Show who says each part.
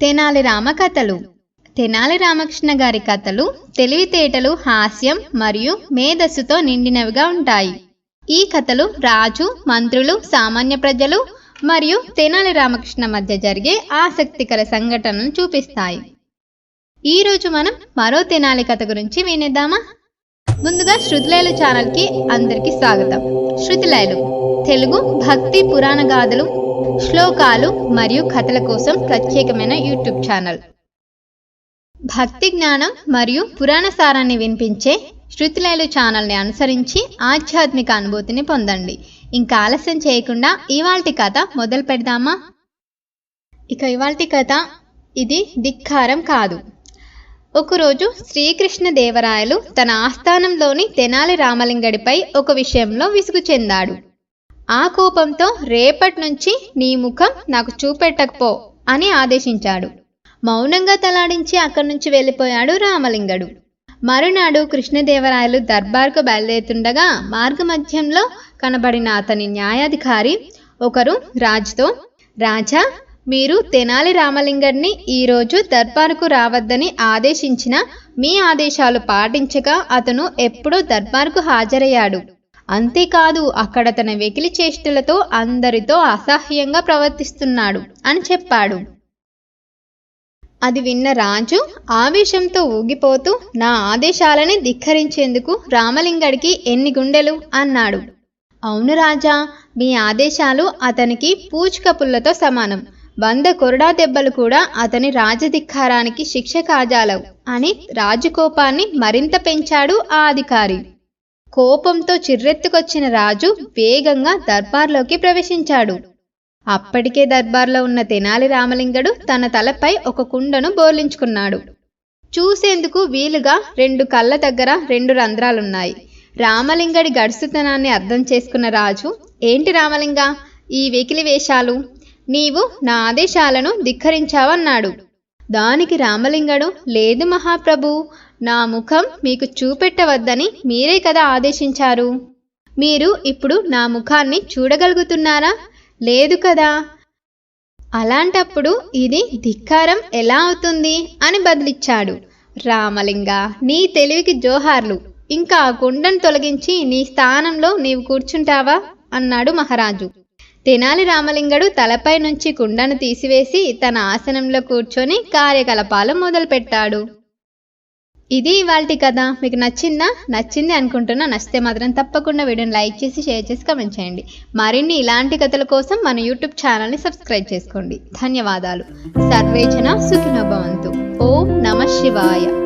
Speaker 1: తెనాలి రామ కథలు తెనాలి రామకృష్ణ గారి కథలు తెలివితేటలు హాస్యం మరియు మేధస్సుతో నిండినవిగా ఉంటాయి. ఈ కథలు రాజు మంత్రులు సామాన్య ప్రజలు మరియు తెనాలి రామకృష్ణ మధ్య జరిగే ఆసక్తికర సంఘటనలు చూపిస్తాయి. ఈరోజు మనం మరో తెనాలి కథ గురించి వినేద్దామా? ముందుగా శృతిలయలు ఛానల్కి అందరికీ స్వాగతం. శృతిలయలు తెలుగు భక్తి పురాణ గాథలు శ్లోకాలు మరియు కథల కోసం ప్రత్యేకమైన యూట్యూబ్ ఛానల్. భక్తి జ్ఞానం మరియు పురాణ సారాన్ని వినిపించే శృతిలైలు ఛానల్ని అనుసరించి ఆధ్యాత్మిక అనుభూతిని పొందండి. ఇంకా ఆలస్యం చేయకుండా ఇవాల్టి కథ మొదలు పెడదామా? ఇక ఇవాల్టి కథ ఇది ధిక్కారం కాదు. ఒకరోజు శ్రీకృష్ణ దేవరాయలు తన ఆస్థానంలోని తెనాలి రామలింగడిపై ఒక విషయంలో విసుగు చెందాడు. ఆ కోపంతో రేపటి నుంచి నీ ముఖం నాకు చూపెట్టకపో అని ఆదేశించాడు. మౌనంగా తలాడించి అక్కడి నుంచి వెళ్ళిపోయాడు రామలింగడు. మరునాడు కృష్ణదేవరాయలు దర్బార్కు బయలుదేరుతుండగా మార్గమధ్యంలో కనబడిన అతని న్యాయాధికారి ఒకరు రాజుతో రాజా మీరు తెనాలి రామలింగడిని ఈరోజు దర్బార్కు రావద్దని ఆదేశించిన మీ ఆదేశాలు పాటించగా అతను ఎప్పుడో దర్బార్కు హాజరయ్యాడు. అంతేకాదు అక్కడ తన వెకిలి చేష్టలతో అందరితో అసహ్యంగా ప్రవర్తిస్తున్నాడు అని చెప్పాడు. అది విన్న రాజు ఆవేశంతో ఊగిపోతూ నా ఆదేశాలని ధిక్కరించేందుకు రామలింగడికి ఎన్ని గుండెలు? అన్నాడు. అవును రాజా మీ ఆదేశాలు అతనికి పూచికపుల్లతో సమానం. వంద కొరడా దెబ్బలు కూడా అతని రాజధిక్కారానికి శిక్ష కాజాలవు అని రాజుకోపాన్ని మరింత పెంచాడు ఆ అధికారి. కోపంతో చిర్రెత్తుకొచ్చిన రాజు వేగంగా దర్బార్లోకి ప్రవేశించాడు. అప్పటికే దర్బార్లో ఉన్న తెనాలి రామలింగడు తన తలపై ఒక కుండను బోర్లించుకున్నాడు. చూసేందుకు వీలుగా రెండు కళ్ళ దగ్గర రెండు రంధ్రాలున్నాయి. రామలింగడి గడుసుతనాన్ని అర్థం చేసుకున్న రాజు ఏంటి రామలింగ ఈ వెకిలి వేషాలు? నీవు నా ఆదేశాలను ధిక్కరించావన్నాడు. దానికి రామలింగడు లేదు మహాప్రభు నా ముఖం మీకు చూపెట్టవద్దని మీరే కదా ఆదేశించారు. మీరు ఇప్పుడు నా ముఖాన్ని చూడగలుగుతున్నారా? లేదు కదా. అలాంటప్పుడు ఇది ధిక్కారం ఎలా అవుతుంది? అని బదిలిచ్చాడు. రామలింగ నీ తెలివికి జోహార్లు. ఇంకా ఆ కుండను తొలగించి నీ స్థానంలో నీవు కూర్చుంటావా? అన్నాడు మహారాజు. తెనాలి రామలింగడు తలపై నుంచి కుండను తీసివేసి తన ఆసనంలో కూర్చొని కార్యకలాపాలు మొదలుపెట్టాడు. ఇది ఇవాల్టి కథ. మీకు నచ్చిందా? నచ్చింది అనుకుంటున్నా నచ్చితే మాత్రం తప్పకుండా వీడియోని లైక్ చేసి షేర్ చేసి కమెంట్ చేయండి. మరిన్ని ఇలాంటి కథల కోసం మన యూట్యూబ్ ఛానల్ని సబ్స్క్రైబ్ చేసుకోండి. ధన్యవాదాలు. సర్వేచన సుఖినోభవంతు ఓం నమ శివాయ.